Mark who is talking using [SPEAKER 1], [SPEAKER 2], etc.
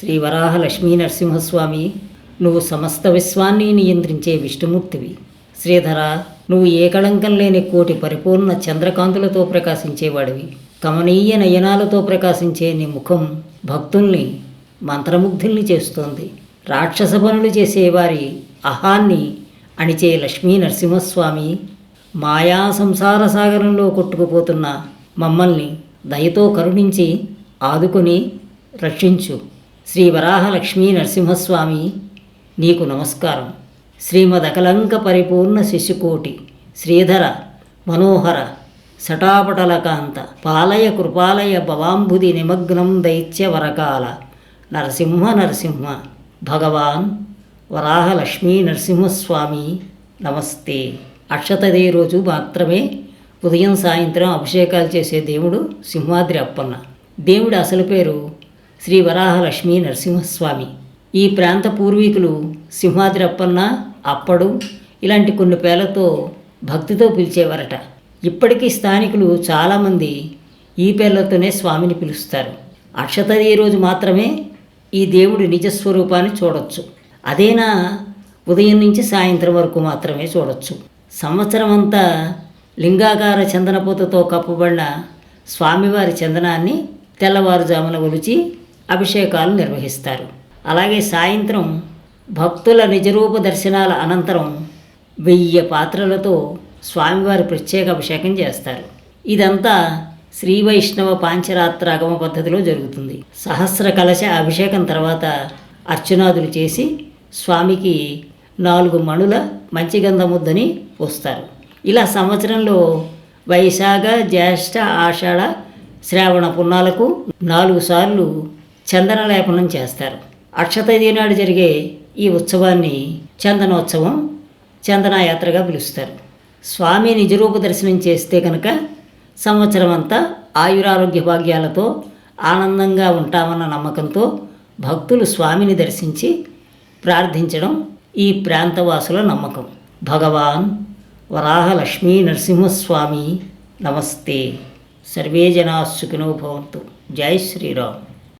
[SPEAKER 1] శ్రీ వరాహ లక్ష్మీ నరసింహస్వామి నువ్వు సమస్త విశ్వాన్ని నియంత్రించే విష్ణుమూర్తివి. శ్రీధర నువ్వు ఏ కళంకం లేని కోటి పరిపూర్ణ చంద్రకాంతులతో ప్రకాశించేవాడివి. కమనీయ నయనాలతో ప్రకాశించే నీ ముఖం భక్తుల్ని మంత్రముగ్ధుల్ని చేస్తోంది. రాక్షస పనులు చేసేవారి అహాన్ని అణిచే లక్ష్మీ నరసింహస్వామి మాయా సంసార సాగరంలో కొట్టుకుపోతున్న మమ్మల్ని దయతో కరుణించి ఆదుకొని రక్షించు. శ్రీ వరాహలక్ష్మీ నరసింహస్వామి నీకు నమస్కారం. శ్రీమదకలంక పరిపూర్ణ శిశుకోటి శ్రీధర మనోహర సటాపటలకాంత పాలయ కృపాలయ భవాంబుది నిమగ్నం దైత్యవరకాల నరసింహ నరసింహ భగవాన్ వరాహలక్ష్మీ నరసింహస్వామి నమస్తే. అక్షతదే రోజు మాత్రమే ఉదయం సాయంత్రం అభిషేకాలు చేసే దేవుడు సింహాద్రి అప్పన్న. దేవుడి అసలు పేరు శ్రీ వరాహలక్ష్మీ నరసింహస్వామి. ఈ ప్రాంత పూర్వీకులు సింహాద్రి అప్పన్న అప్పడు ఇలాంటి కొన్ని పేర్లతో భక్తితో పిలిచేవారట. ఇప్పటికీ స్థానికులు చాలామంది ఈ పేర్లతోనే స్వామిని పిలుస్తారు. అక్షతది రోజు మాత్రమే ఈ దేవుడి నిజస్వరూపాన్ని చూడొచ్చు. అదేనా ఉదయం నుంచి సాయంత్రం వరకు మాత్రమే చూడొచ్చు. సంవత్సరం అంతా లింగాకార చందనపూతతో కప్పబడిన స్వామివారి చందనాన్ని తెల్లవారుజామున ఒలిచి అభిషేకాలు నిర్వహిస్తారు. అలాగే సాయంత్రం భక్తుల నిజరూప దర్శనాల అనంతరం వెయ్యి పాత్రలతో స్వామివారి ప్రత్యేక అభిషేకం చేస్తారు. ఇదంతా శ్రీ వైష్ణవ పాంచరాత్రాగమ పద్ధతిలో జరుగుతుంది. సహస్ర కలశ అభిషేకం తర్వాత అర్చనాదులు చేసి స్వామికి నాలుగు మణుల మంచిగంధ ముద్దని పోస్తారు. ఇలా సంవత్సరంలో వైశాఖ జ్యేష్ఠ ఆషాఢ శ్రావణ పున్నాలకు నాలుగు సార్లు చందన లేపనం చేస్తారు. అక్షతది నాడు జరిగే ఈ ఉత్సవాన్ని చందనోత్సవం చందనాయాత్రగా పిలుస్తారు. స్వామి నిజరూప దర్శనం చేస్తే కనుక సంవత్సరం అంతా ఆయురారోగ్య భాగ్యాలతో ఆనందంగా ఉంటామన్న నమ్మకంతో భక్తులు స్వామిని దర్శించి ప్రార్థించడం ఈ ప్రాంతవాసుల నమ్మకం. భగవాన్ వరాహలక్ష్మీ నరసింహస్వామి నమస్తే. సర్వే జనా సుఖినో భవంతు. జై శ్రీరామ్.